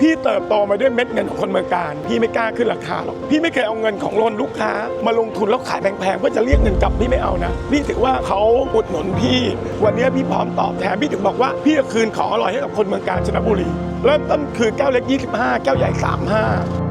พี่เติบโตมาด้วยเม็ดเงินของคนเมืองการ พี่ไม่กล้าขึ้นราคาหรอก พี่ไม่เคยเอาเงินของโลนลูกค้า มาลงทุนแล้วขายแพงๆเพื่อจะเรียกเงินกลับพี่ไม่เอานะ พี่ถือว่าเขาอุดหนุนพี่ วันนี้พี่พร้อมตอบแทนพี่ถึงบอกว่าพี่จะคืนของอร่อยให้กับคนเมืองการชนบุรี เริ่มต้นคือแก้วเล็ก 25 แก้วใหญ่ 35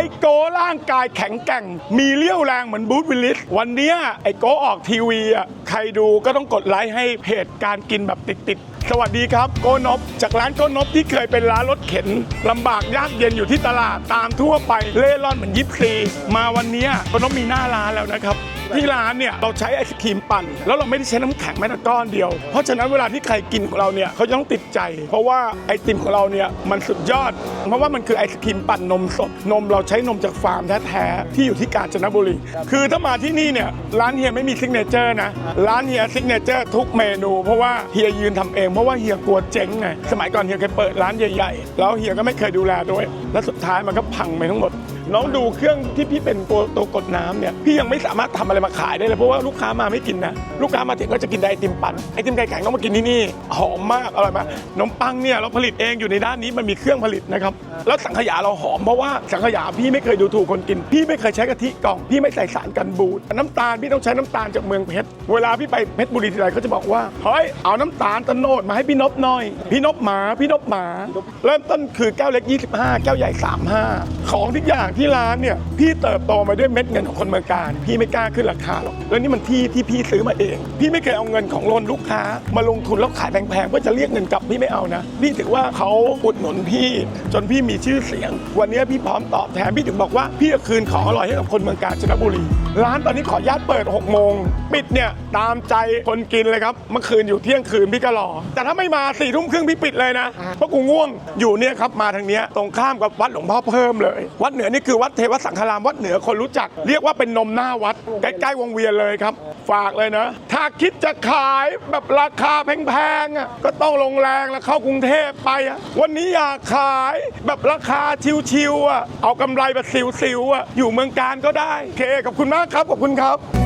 อ้โกร่างกายแข็งแกร่ง มีเลี้ยวแรงเหมือนบูธวิลลิส วันเนี้ยไอ้โกออกทีวีอะใครดูก็ต้องกดไลค์ให้เพจการกินแบบติดๆ สวัสดีครับโกนบจากร้านโกนบที่เคยเป็นร้านรถเข็นลำบากยากเย็นอยู่ที่ตลาดตามทั่วไปเล่ร่อนเหมือนยิปซีมาวันเนี้ยโกนบมีหน้าร้านแล้วนะครับ ที่ร้านเนี่ยเราใช้ไอศครีมปั่นแล้วเราไม่ได้ใช้น้ำแข็งแม้แต่ก้อนเดียว เพราะฉะนั้นเวลาที่ใครกินของเราเนี่ยเขาจะต้องติดใจ เพราะว่าไอติมของเราเนี่ยมันสุดยอด เพราะว่ามันคือไอศครีมปั่นนมสดนมเราใช้นมจากฟาร์มแท้ๆที่อยู่ที่กาญจนบุรีคือถ้ามาที่นี่เนี่ยร้านเฮียไม่มีซิกเนเจอร์นะร้านเฮียซิกเนเจอร์ทุกเมนู เพราะว่าเฮียยืนทำเองเพราะว่าเฮียกลัวเจ๊งไงสมัยก่อนเฮียเคยเปิดร้านใหญ่ๆ แล้วเฮียก็ไม่เคยดูแลด้วย และสุดท้ายมันก็พังไปทั้งหมด น้องดูเครื่องที่พี่เป็นตัวตัวกดน้ำเนี่ยพี่ยังไม่สามารถทำอะไรมาขายได้เลยเพราะว่าลูกค้ามาไม่กินนะลูกค้ามาถึงก็จะกินแต่ไอติมปั่นไอติมไก่แข็งต้องมากินที่นี่หอมมากอร่อยมากนมปังเนี่ยเราผลิตเองอยู่ในด้านนี้มันมีเครื่องผลิตนะครับแล้วสังขยาเราหอมเพราะว่าสังขยาพี่ไม่เคยดูถูกคนกิน พี่ไม่เคยใช้กะทิกล่องพี่ไม่ใส่สารกันบูดน้ำตาลพี่ต้องใช้น้ำตาลจากเมืองเพชรเวลาพี่ไปเพชรบุรีทีไรเขาจะบอกว่าเฮ้ยเอาน้ำตาลตะโนดมาให้พี่นบหน่อย พี่นบหมาพี่นบหมา เริ่มต้นคือแก้วเล็ก 25 แก้วใหญ่ 35 ของทุกอย่างที่ร้านเนี่ยพี่เติบโตมาด้วยเม็ดเงินของคนเมืองการ พี่ไม่กล้าขึ้นราคาหรอกแล้วนี่มันที่ที่พี่ซื้อมาเอง พี่ไม่เคยเอาเงินของโลนลูกค้า มาลงทุนแล้วขายแพงๆเพื่อจะเรียกเงินกลับพี่ไม่เอานะพี่ถือว่าเขาอุดหนุนพี่ จนพี่มีชื่อเสียง วันนี้พี่พร้อมตอบแทนพี่ถึงบอกว่าพี่จะคืนของอร่อยให้กับคนเมืองกาญจนบุรีร้านตอนนี้ขออนุญาตเปิด 6 โมง ปิดเนี่ยตามใจคนกินเลยครับ เมื่อคืนอยู่เที่ยงคืนพี่ก็รอ แต่ถ้าไม่มาสี่ทุ่มครึ่งพี่ปิดเลยนะ เพราะกูง่วงอยู่เนี่ยครับมาทางเนี้ยตรงข้ามกับวัดหลวงพ่อเพิ่มเลย วัดเหนือนี่คือวัดเทวสังฆรามวัดเหนือคนรู้จัก เรียกว่าเป็นนมหน้าวัดใกล้ๆวงเวียนเลยครับ ฝากเลยนะ ถ้าคิดจะขายแบบราคาแพงๆอะก็ต้องลงแรงแล้วเข้ากรุงเทพไปอะวันนี้อยากขายแบบราคาชิวๆอะเอากำไรแบบสิวๆอะอยู่เมืองการก็ได้โอเคขอบคุณมากครับขอบคุณครับ